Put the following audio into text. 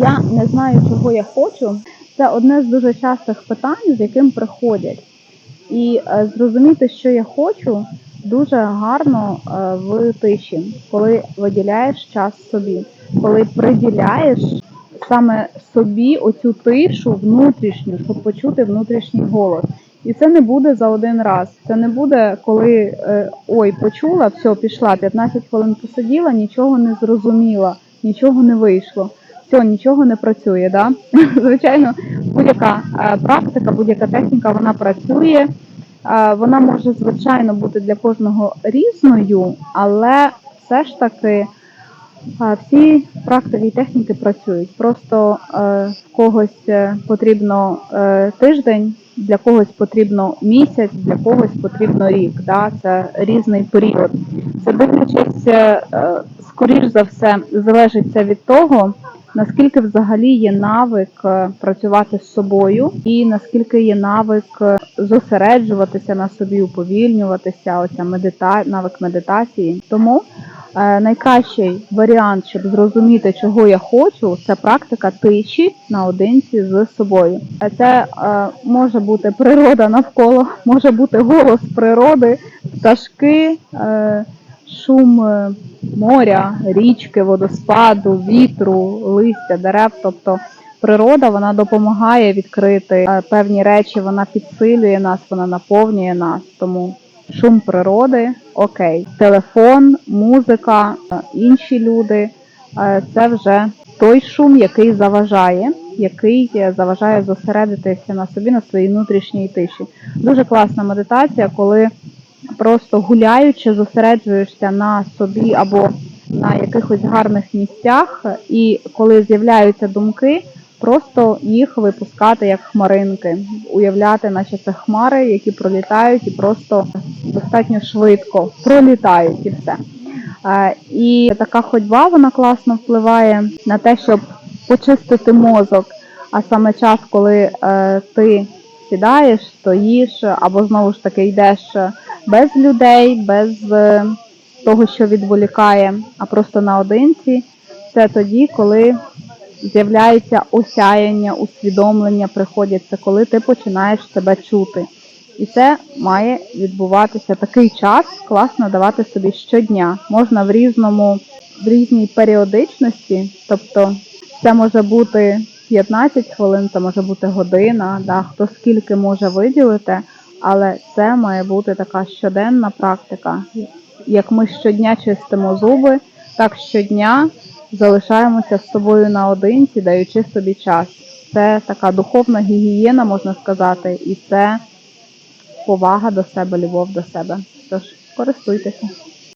Я не знаю, чого я хочу. Це одне з дуже частих питань, з яким приходять. І е, зрозуміти, що я хочу, дуже гарно е, в тиші, коли виділяєш час собі, коли приділяєш саме собі оцю тишу внутрішню, щоб почути внутрішній голос. І це не буде за один раз. Це не буде, коли е, ой, почула, все, пішла, 15 хвилин посиділа, нічого не зрозуміла, нічого не вийшло. Все, нічого не працює. Да? Звичайно, будь-яка е, практика, будь-яка техніка, вона працює. Е, Вона може, звичайно, бути для кожного різною, але все ж таки Всі практики і техніки працюють. Просто е, в когось е, потрібно е, тиждень, для когось потрібно місяць, для когось потрібно рік. Да? Це різний період. Це дивлячись, е, е, скоріш за все, залежить це від того, наскільки взагалі є навик е, працювати з собою, і наскільки є навик е, зосереджуватися на собі, уповільнюватися, оця медита... навик медитації. Тому Е, найкращий варіант, щоб зрозуміти, чого я хочу, це практика тиші наодинці з собою. Е, Це е, може бути природа навколо, може бути голос природи, пташки, е, шум е, моря, річки, водоспаду, вітру, листя, дерев. Тобто природа вона допомагає відкрити е, певні речі, вона підсилює нас, вона наповнює нас. Тому шум природи, окей. Телефон, музика, е, інші люди це вже той шум, який заважає, який заважає зосередитися на собі, на своїй внутрішній тиші. Дуже класна медитація, коли просто гуляючи, зосереджуєшся на собі або на якихось гарних місцях, і коли з'являються думки, просто їх випускати як хмаринки, уявляти, наче це хмари, які пролітають і просто достатньо швидко пролітають і все. Е, І така ходьба вона класно впливає на те, щоб почистити мозок. А саме час, коли е, ти сідаєш, стоїш або знову ж таки йдеш без людей, без е, того, що відволікає, а просто наодинці, це тоді, коли з'являється осяяння, усвідомлення приходять, це коли ти починаєш себе чути. І це має відбуватися. Такий час, класно давати собі щодня. Можна в різному, в різній періодичності, тобто це може бути 15 хвилин, це може бути година, да, хто скільки може виділити, але це має бути така щоденна практика. Як ми щодня чистимо зуби, так щодня залишаємося з собою наодинці, даючи собі час. Це така духовна гігієна, можна сказати, і це повага до себе, любов до себе. Тож користуйтеся.